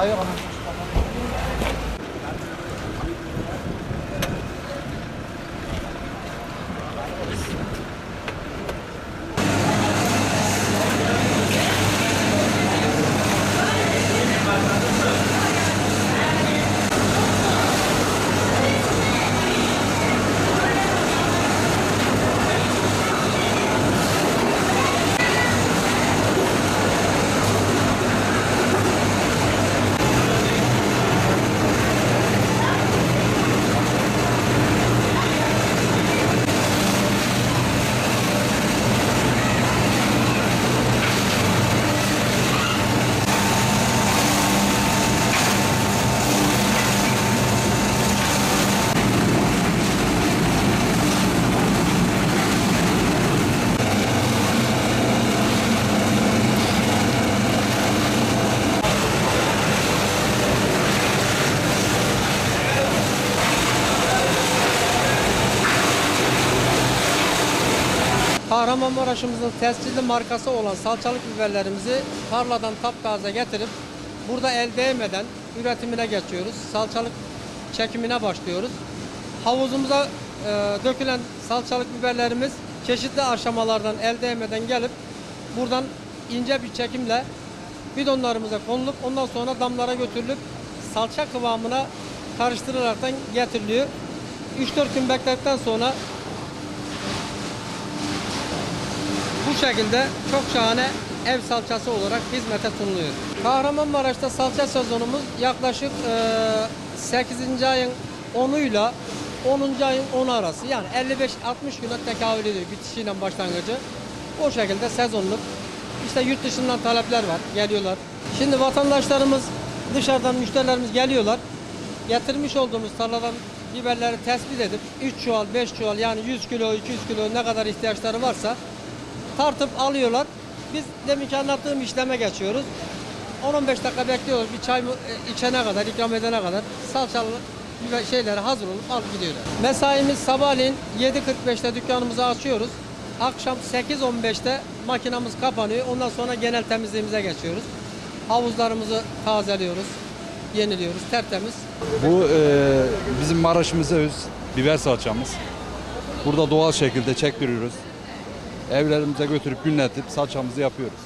l'intérieur. Hein. Kahramanmaraş'ımızın tescilli markası olan salçalık biberlerimizi tarladan taptaze getirip burada el değmeden üretimine geçiyoruz. Salçalık çekimine başlıyoruz. Havuzumuza e, dökülen salçalık biberlerimiz çeşitli aşamalardan el değmeden gelip buradan ince bir çekimle bidonlarımıza konulup ondan sonra damlara götürülüp salça kıvamına karıştırılaraktan getiriliyor. 3-4 gün bekledikten sonra bu şekilde çok şahane ev salçası olarak hizmete sunuluyor. Kahramanmaraş'ta salça sezonumuz yaklaşık eee, 8. ayın 10'uyla 10. ayın 10'u arası yani 55-60 güne tekabül ediyor bitişiyle başlangıcı. O şekilde sezonluk. İşte yurt dışından talepler var, geliyorlar. Şimdi vatandaşlarımız dışarıdan müşterilerimiz geliyorlar. Getirmiş olduğumuz tarladan biberleri tespit edip 3 çuval, 5 çuval yani 100 kilo, 200 kilo ne kadar ihtiyaçları varsa tartıp alıyorlar. Biz deminki anlattığım işleme geçiyoruz. 10-15 dakika bekliyoruz bir çay e, içene kadar, ikram edene kadar salçalı biber şeyleri hazır olup alıp gidiyorlar. Mesaimiz sabahleyin 7.45'te dükkanımızı açıyoruz. Akşam 8.15'te makinamız kapanıyor. Ondan sonra genel temizliğimize geçiyoruz. Havuzlarımızı tazeliyoruz, yeniliyoruz, tertemiz. Bu e, bizim Maraş'ımıza öz biber salçamız. Burada doğal şekilde çektiriyoruz. Evlerimize götürüp günletip salçamızı yapıyoruz.